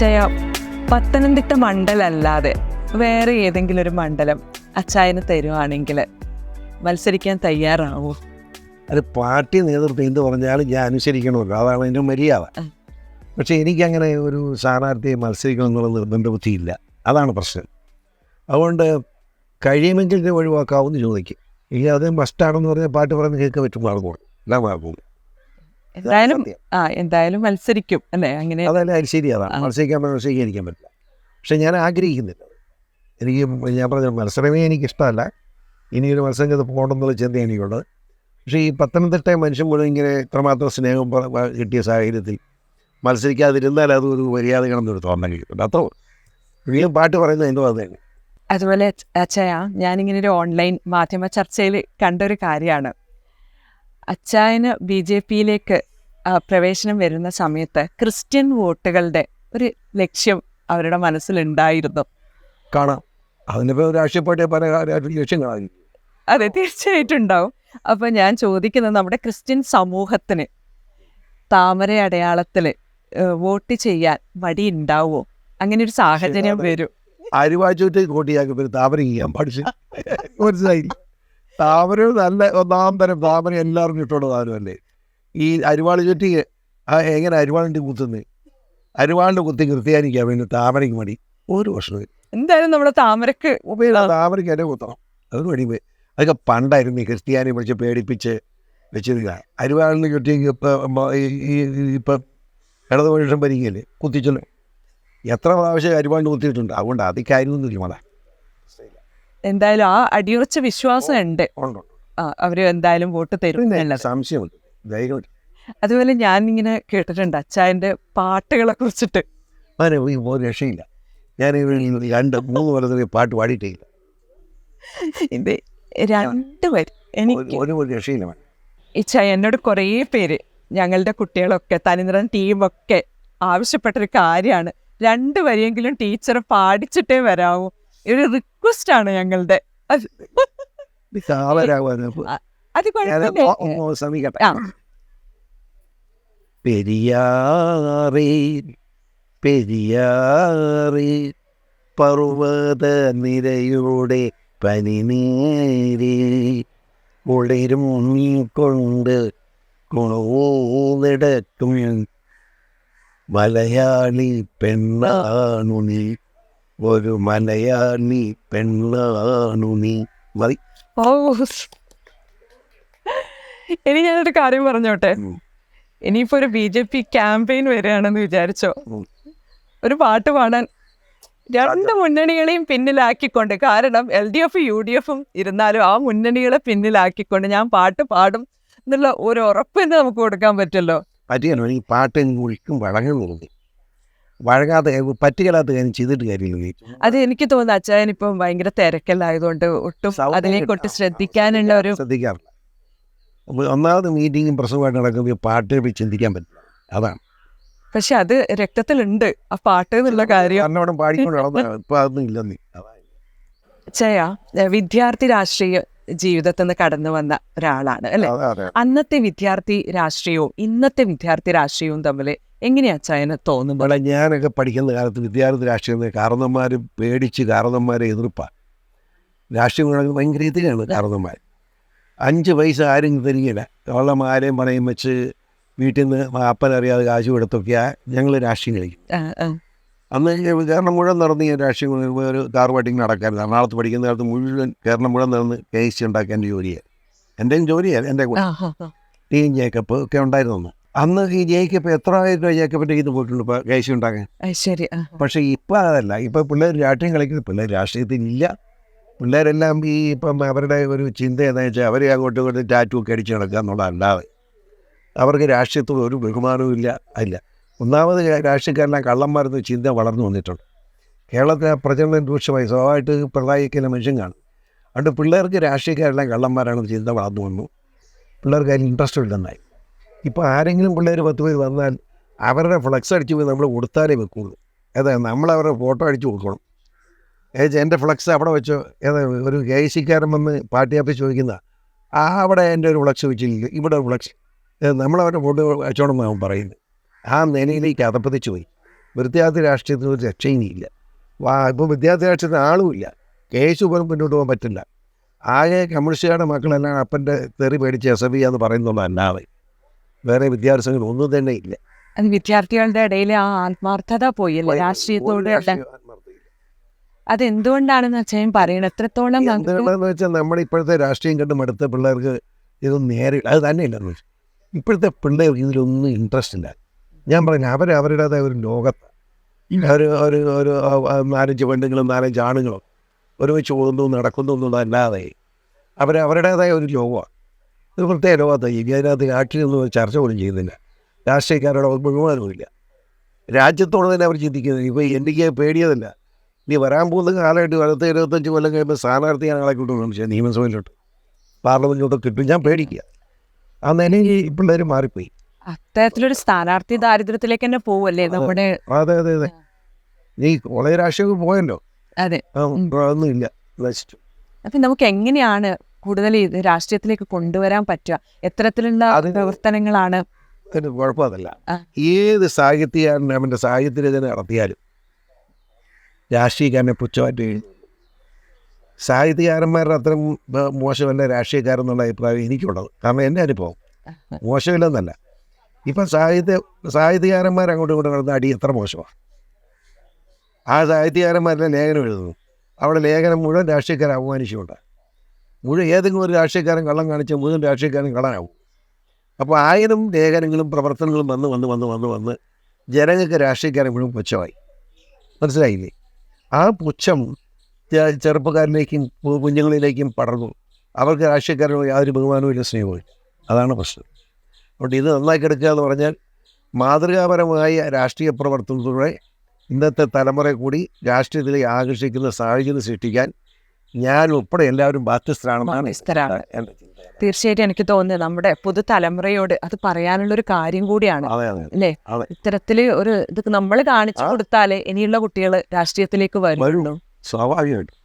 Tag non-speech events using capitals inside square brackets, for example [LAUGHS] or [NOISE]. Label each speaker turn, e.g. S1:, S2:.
S1: അച്ചായ പത്തനംതിട്ട മണ്ഡലല്ലാതെ വേറെ ഏതെങ്കിലും ഒരു മണ്ഡലം അച്ചായന് തരുവാണെങ്കിൽ മത്സരിക്കാൻ തയ്യാറാവോ?
S2: അത് പാർട്ടി നേതൃത്വം എന്ത് പറഞ്ഞാലും ഞാൻ അനുസരിക്കണമല്ലോ. അതാണ് എന്റെ മര്യാദ. പക്ഷേ എനിക്കങ്ങനെ ഒരു സ്ഥാനാർത്ഥിയെ മത്സരിക്കണം എന്നുള്ള നിർബന്ധ ബുദ്ധിയില്ല അതാണ് പ്രശ്നം. അതുകൊണ്ട് കഴിയുമെങ്കിൽ ഇത് ഒഴിവാക്കാവുമെന്ന് ചോദിക്കും. ഇനി അത് മസ്റ്റാണെന്ന് പറഞ്ഞാൽ പാട്ട് പറഞ്ഞ് കേൾക്കാൻ പറ്റും ആളുകൾ എല്ലാം മാർക്കും
S1: എന്തായാലും ആ എന്തായാലും മത്സരിക്കും അല്ലേ? അങ്ങനെ
S2: അതല്ല അത് ശരി അതാണ്. മത്സരിക്കാൻ മത്സരിക്കാതിരിക്കാൻ പറ്റില്ല. പക്ഷെ ഞാൻ ആഗ്രഹിക്കുന്നില്ല. എനിക്ക് ഞാൻ പറഞ്ഞ മത്സരമേ എനിക്ക് എനിക്കിഷ്ടമല്ല. ഇനിയൊരു മത്സരം ചെയ്ത് പോകണമെന്നുള്ള ചിന്ത എനിക്കുള്ളത് പക്ഷേ ഈ പത്തനംതിട്ട മനുഷ്യൻ പോലും ഇങ്ങനെ ഇത്രമാത്രം സ്നേഹം കിട്ടിയ സാഹചര്യത്തിൽ മത്സരിക്കാതിരുന്നാൽ അത് ഒരു മര്യാദ മര്യാദകളെന്നൊരു തോന്നൽ കിട്ടും. അത്രോ വീണ്ടും പാട്ട് പറയുന്നത് എന്തോ അത് തന്നെ.
S1: അതുപോലെ അച്ഛയാ ഞാനിങ്ങനെ ഒരു ഓൺലൈൻ മാധ്യമ ചർച്ചയിൽ കണ്ടൊരു കാര്യമാണ്. അച്ചായന് ബി ജെ പിയിലേക്ക് പ്രവേശനം വരുന്ന സമയത്ത് ക്രിസ്ത്യൻ വോട്ടുകളുടെ ഒരു ലക്ഷ്യം അവരുടെ മനസ്സിലുണ്ടായിരുന്നു.
S2: കാണാം. അതിനിപ്പോൾ രാഷ്ട്രീയ പല ലക്ഷ്യം കാണാൻ
S1: അതെ തീർച്ചയായിട്ടും ഉണ്ടാവും അപ്പൊ ഞാൻ ചോദിക്കുന്നത് നമ്മുടെ ക്രിസ്ത്യൻ സമൂഹത്തിന് താമര അടയാളത്തിൽ വോട്ട് ചെയ്യാൻ മടി ഉണ്ടാവുമോ അങ്ങനെ ഒരു സാഹചര്യം. വരും.
S2: അരിവാച്ചൂറ്റ് കോട്ടിയാക്കി താമര ചെയ്യാൻ പഠിച്ചു. മനസ്സിലായി താമര നല്ല ഒന്നാം തരം താമര എല്ലാവരും ഇഷ്ടമുള്ള സാധനമല്ലേ ഈ അരുവാൾ ചുറ്റി ആ എങ്ങനെ അരിവാളിന്റെ കുത്തുന്നത് അരിവാളിന്റെ കുത്തി കൃത്യാനിക്കാൻ വേണ്ടി താമരയ്ക്ക് മടി. ഒരു വർഷം
S1: എന്തായാലും നമ്മുടെ താമരക്ക്
S2: താമരയ്ക്ക് എന്നെ കുത്തണം. അതൊരു മടി പോയി. അതൊക്കെ പണ്ടായിരുന്നു ഈ ക്രിസ്ത്യാനി പിടിച്ച് പേടിപ്പിച്ച് വെച്ചിരിക്കുക അരിവാളിന് ചുറ്റി ഇപ്പം ഇപ്പം ഇടത് മനുഷ്യൻ ഭരിക്കല്ലേ കുത്തിച്ചല്ലോ. എത്ര പ്രാവശ്യം അരിവാളിന് കുത്തിയിട്ടുണ്ട്? അതുകൊണ്ട് അത് കാര്യമൊന്നുമില്ല മല
S1: എന്തായാലും ആ അടിയുറച്ച വിശ്വാസം ഉണ്ട്. ആ, അവർ എന്തായാലും വോട്ട് തരും
S2: സംശയമുണ്ട്
S1: അതുപോലെ ഞാൻ ഇങ്ങനെ കേട്ടിട്ടുണ്ട് അച്ചായന്റെ പാട്ടുകളെ കുറിച്ചിട്ട്.
S2: രക്ഷയില്ല. ഞാൻ രണ്ട് മൂന്ന് കൊല്ലത്തിൽ പാട്ട് പാടിയിട്ടില്ല
S1: രണ്ട് വരി. എനിക്ക്
S2: ഒരു രക്ഷയില്ല.
S1: എന്നോട് കുറേ പേര് ഞങ്ങളുടെ കുട്ടികളൊക്കെ തനിനിറം ടീമൊക്കെ ആവശ്യപ്പെട്ടൊരു കാര്യമാണ്. രണ്ട് വരിയെങ്കിലും ടീച്ചർ പാടിച്ചിട്ടേ വരാവൂ. ഒരു റിക്വസ്റ്റ് ആണ് ഞങ്ങളുടെ. അത്
S2: പെരിയാറേ പെരിയാറേ പർവത നിരയുടെ പനി നേരി നീ കൊണ്ട് കുണൂന്നിടക്കും മലയാളി പെണ്ണാണു നീ ഒരു മലയാളി പെണ്ണാണു നീ. മതി.
S1: ഓ. ഇനി ഞാനൊരു കാര്യം പറഞ്ഞോട്ടെ. ഇനിയിപ്പോ ഒരു ബി ജെ പി ക്യാമ്പയിൻ വരികയാണെന്ന് വിചാരിച്ചോ? ഒരു പാട്ട് പാടാൻ രണ്ട് മുന്നണികളെയും പിന്നിലാക്കിക്കൊണ്ട് കാരണം L D F U D എഫും ഇരുന്നാലും ആ മുന്നണികളെ പിന്നിലാക്കിക്കൊണ്ട് ഞാൻ പാട്ട് പാടും എന്നുള്ള ഒരു ഉറപ്പ് തന്നെ നമുക്ക് കൊടുക്കാൻ പറ്റുമല്ലോ.
S2: പറ്റിയാലോ ഈ പാട്ട് ഒഴിക്കും വഴങ്ങും വഴങ്ങാത്ത പറ്റുകയില്ലാത്ത കാര്യം ചെയ്തിട്ട് കാര്യമില്ല.
S1: അത് എനിക്ക് തോന്നുന്നു അച്ഛൻ ഇപ്പം ഭയങ്കര തിരക്കല്ലായതുകൊണ്ട് ഒട്ടും അതിനെ
S2: കൊണ്ട്.
S1: ശ്രദ്ധിക്കാനുള്ള ഒരു
S2: ശ്രദ്ധിക്കാറില്ല. ഒന്നാമത് മീറ്റിങ്ങും പ്രസവമായിട്ട് നടക്കുമ്പോൾ പാട്ട് ചിന്തിക്കാൻ പറ്റില്ല. അതാണ്.
S1: പക്ഷെ അത് രക്തത്തിലുണ്ട്. ആ പാട്ട് എന്നുള്ള കാര്യം.
S2: അച്ഛയാ [LAUGHS] ഇല്ലെന്നേ.
S1: ചയ വിദ്യാർത്ഥി രാഷ്ട്രീയ ജീവിതത്തിൽ നിന്ന് കടന്നു വന്ന ഒരാളാണ് അല്ലെ? അന്നത്തെ വിദ്യാർത്ഥി രാഷ്ട്രീയവും ഇന്നത്തെ വിദ്യാർത്ഥി രാഷ്ട്രീയവും തമ്മിൽ എങ്ങനെയാ ചൈന തോന്നുമ്പോൾ
S2: ഞാനൊക്കെ പഠിക്കുന്ന കാലത്ത് വിദ്യാർത്ഥി രാഷ്ട്രീയം കാരണന്മാർ പേടിച്ച് കാരണന്മാരെ എതിർപ്പാണ് രാഷ്ട്രീയം കണക്ക് ഭയങ്കര എതിരാണ് കാരണന്മാർ അഞ്ച് പൈസ ആരും തരികയില്ല ഉള്ള ആരെയും പണയം വെച്ച് വീട്ടിൽ നിന്ന് അപ്പനറിയാതെ കാശ് കൊടുത്തൊക്കെയാണ് ഞങ്ങൾ രാഷ്ട്രീയം കളിക്കും. അന്ന് കേരളം മുഴുവൻ നടന്ന് ഞാൻ രാഷ്ട്രീയം ഒരു കാർ വെട്ടിങ് നടക്കായിരുന്നു. എറണാകുളത്ത് പഠിക്കുന്ന കാലത്ത് മുഴുവൻ കേരളം മുഴുവൻ നടന്ന് കെ സി ഉണ്ടാക്കാൻ ജോലിയാണ് എന്റെയും ജോലിയാണ്
S1: എന്റെ.
S2: ടീം ജേക്കപ്പ് ഒക്കെ ഉണ്ടായിരുന്നു അന്ന്. ഈ ജയിക്കപ്പോ എത്ര ആയിരം രൂപ ജേക്കപ്പിന്റെ ഇത് പോയിട്ടുണ്ട് ഇപ്പോൾ കെ സി ഉണ്ടാക്കാൻ?
S1: അത് ശരി പക്ഷെ
S2: പക്ഷേ ഇപ്പം അതല്ല ഇപ്പം പിള്ളേർ രാഷ്ട്രീയം കളിക്കുന്നത് പിള്ളേർ രാഷ്ട്രീയത്തിൽ ഇല്ല പിള്ളേരെല്ലാം ഈ ഇപ്പം അവരുടെ ഒരു ചിന്ത എന്താ വെച്ചാൽ അവരെ അങ്ങോട്ടും ഇങ്ങോട്ടും ടാറ്റു ഒക്കെ അടിച്ച് നടക്കുക എന്നുള്ളതല്ലാതെ അവർക്ക് രാഷ്ട്രീയത്തോട് ഒരു ബഹുമാനവും ഇല്ല അല്ല ഒന്നാമത് രാഷ്ട്രീയക്കാരെല്ലാം കള്ളന്മാരുന്ന ചിന്ത വളർന്നു വന്നിട്ടുണ്ട്. കേരളത്തിലെ പ്രചരണം രൂക്ഷമായി. സ്വഭാവമായിട്ട് പ്രളയിക്കുന്ന മനുഷ്യൻ കാണും. അതുകൊണ്ട് പിള്ളേർക്ക് രാഷ്ട്രീയക്കാരെല്ലാം കള്ളന്മാരാണെന്ന് ചിന്ത വളർന്നു വന്നു. പിള്ളേർക്ക് അതിൽ ഇൻട്രസ്റ്റ് ഇല്ലെന്നായി. ഇപ്പോൾ ആരെങ്കിലും പിള്ളേർ പത്ത് പേര് വന്നാൽ അവരുടെ ഫ്ലക്സ് അടിച്ച് പോയി നമ്മൾ കൊടുത്താലേ വെക്കുള്ളൂ. അതെ നമ്മൾ അവരുടെ ഫോട്ടോ അടിച്ച് കൊടുക്കണം. ഏജ് എന്റെ ഫ്ലക്സ് അവിടെ വെച്ചോ? ഏതാ ഒരു കെ സിക്കാരൻ വന്ന് പാർട്ടി ഓഫീസ് ചോദിക്കുന്ന? ആ അവിടെ എന്റെ ഒരു ഫ്ലക്സ് വെച്ചില്ല ഇവിടെ ഒരു ഫ്ലക്സ് നമ്മളവരുടെ ഫോട്ടോ വെച്ചോണം അവൻ പറയുന്നത് ആ നിലയിലേക്ക് അതപ്പതിച്ച് പോയി. വിദ്യാർത്ഥി രാഷ്ട്രീയത്തിന് ഒരു രക്ഷയിനിയില്ല വാ ഇപ്പോൾ വിദ്യാർത്ഥി രാഷ്ട്രീയത്തിന് ആളുമില്ല കേസ് പോലും മുന്നോട്ട് പോകാൻ പറ്റില്ല. ആകെ കമ്മ്യൂണിസ്റ്റുകാരുടെ മക്കളെല്ലാം അപ്പന്റെ തെറി പേടിച്ച് എസ് എഫ് എന്ന് പറയുന്നുള്ളതല്ലാതെ വേറെ വിദ്യാഭ്യാസങ്ങൾ ഒന്നും തന്നെ ഇല്ല.
S1: അത് വിദ്യാർത്ഥികളുടെ ഇടയിൽ ആ ആത്മാർത്ഥത
S2: പോയി
S1: രാഷ്ട്രീയത്തോടെ അതെന്തുകൊണ്ടാണെന്ന് വെച്ചാൽ അച്ഛൻ പറയണം? എത്രത്തോളം
S2: വെച്ചാൽ നമ്മുടെ ഇപ്പോഴത്തെ രാഷ്ട്രീയം കണ്ട് മടുത്ത പിള്ളേർക്ക് ഇതൊന്നും നേരെ അത് തന്നെ ഇല്ലെന്ന് വെച്ചാൽ ഇപ്പോഴത്തെ പിള്ളേർക്ക് ഇതിലൊന്നും ഇൻട്രസ്റ്റ് ഇല്ല. ഞാൻ പറഞ്ഞു അവർ അവരുടേതായ ഒരു ലോകത്ത് ഒരു ഒരു ഒരു നാലഞ്ച് പെണ്ണുങ്ങളും നാലഞ്ച് ആണുങ്ങളും ഒരുമിച്ച് പോകുന്നു നടക്കുന്നു എന്നുള്ളതല്ലാതെ അവർ അവരുടേതായ ഒരു ലോകമാണ്. ഒരു പ്രത്യേക ലോകത്ത് ഇനി അതിനകത്ത് രാഷ്ട്രീയമൊന്നും ചർച്ച പോലും ചെയ്യുന്നില്ല. രാഷ്ട്രീയക്കാരുടെ മുഴുവനുമില്ല രാജ്യത്തോട് തന്നെ അവർ ചിന്തിക്കുന്നത് ഇപ്പോൾ എനിക്ക് പേടിയതല്ല. ഇനി വരാൻ പോകുന്ന കാലമായിട്ട് അടുത്ത ഇരുപത്തഞ്ച് കൊല്ലം കഴിയുമ്പോൾ സ്ഥാനാർത്ഥി ഞാൻ ആളെ കിട്ടും പക്ഷേ നിയമസഭയിലോട്ട്. പാർലമെന്റിലോട്ട് കിട്ടും. ഞാൻ പേടിക്കുക. ആ നിലയിൽ ഈ പിള്ളേർ മാറിപ്പോയി.
S1: അത്തരത്തിലൊരു സ്ഥാനാർത്ഥി ദാരിദ്ര്യത്തിലേക്ക് തന്നെ പോവല്ലേ നമ്മുടെ
S2: അതെ അതെ അതെ. നീ കോളേജ് രാഷ്ട്രീയമൊക്കെ പോയല്ലോ.
S1: അതെ.
S2: ഇല്ല. നശിച്ചു
S1: അപ്പൊ നമുക്ക് എങ്ങനെയാണ് കൂടുതൽ ഇത് രാഷ്ട്രീയത്തിലേക്ക് കൊണ്ടുവരാൻ പറ്റുക. എത്തരത്തിലുള്ള പ്രവർത്തനങ്ങളാണ്
S2: കുഴപ്പമതല്ല. ഏത് സാഹിത്യകാരൻ അവന്റെ സാഹിത്യ രചന നടത്തിയാലും രാഷ്ട്രീയക്കാരനെ പുച്ഛമായിട്ട് സാഹിത്യകാരന്മാരുടെ അത്ര മോശമല്ല മോശമല്ല രാഷ്ട്രീയക്കാരെന്നുള്ള അഭിപ്രായം എനിക്കുള്ളത്. കാരണം എന്റെ അനുഭവം മോശമില്ലെന്നല്ല. ഇപ്പം സാഹിത്യ സാഹിത്യകാരന്മാർ അങ്ങോട്ടും ഇങ്ങോട്ടും നടന്ന അടി എത്ര മോശമാണ്. ആ സാഹിത്യകാരന്മാരെല്ലാം ലേഖനം എഴുതുന്നു. അവിടെ ലേഖനം മുഴുവൻ രാഷ്ട്രീയക്കാരെ അവമാനിച്ചുകൊണ്ട് മുഴുവൻ ഏതെങ്കിലും ഒരു രാഷ്ട്രീയക്കാരൻ കള്ളം കാണിച്ച മുഴുവൻ രാഷ്ട്രീയക്കാരൻ കള്ളനാവും. അപ്പോൾ ആയിരം ലേഖനങ്ങളും പ്രവർത്തനങ്ങളും വന്ന് വന്ന് വന്ന് വന്ന് വന്ന് ജനങ്ങൾക്ക് രാഷ്ട്രീയക്കാരൻ മുഴുവൻ പുച്ഛമായി. മനസ്സിലായില്ലേ? ആ പുച്ഛം ചെറുപ്പക്കാരിലേക്കും കുഞ്ഞുങ്ങളിലേക്കും പടർന്നു. അവർക്ക് രാഷ്ട്രീയക്കാരനോ യാതൊരു ബഹുമാനവും ഇല്ല സ്നേഹവും അതാണ് പ്രശ്നം. അതുകൊണ്ട് ഇത് നന്നാക്കി എടുക്കുക എന്ന് പറഞ്ഞാൽ മാതൃകാപരമായ രാഷ്ട്രീയ പ്രവർത്തനത്തിലൂടെ ഇന്നത്തെ തലമുറയെ കൂടി രാഷ്ട്രീയത്തിലേക്ക് ആകർഷിക്കുന്ന സാഹചര്യം സൃഷ്ടിക്കാൻ ഞാൻ ഉൾപ്പെടെ എല്ലാവരും ബാധ്യസ്ഥരാണെന്നാണ്
S1: തീർച്ചയായിട്ടും എനിക്ക് തോന്നുന്നത് നമ്മുടെ പുതുതലമുറയോട് അത് പറയാനുള്ള ഒരു കാര്യം കൂടിയാണ്. അല്ലേ. ഇത്തരത്തിൽ ഒരു ഇത് നമ്മൾ കാണിച്ചു
S2: കൊടുത്താൽ
S1: കൊടുത്താലേ ഇനിയുള്ള കുട്ടികൾ രാഷ്ട്രീയത്തിലേക്ക് വരുന്നു
S2: സ്വാഭാവികമായിട്ടും.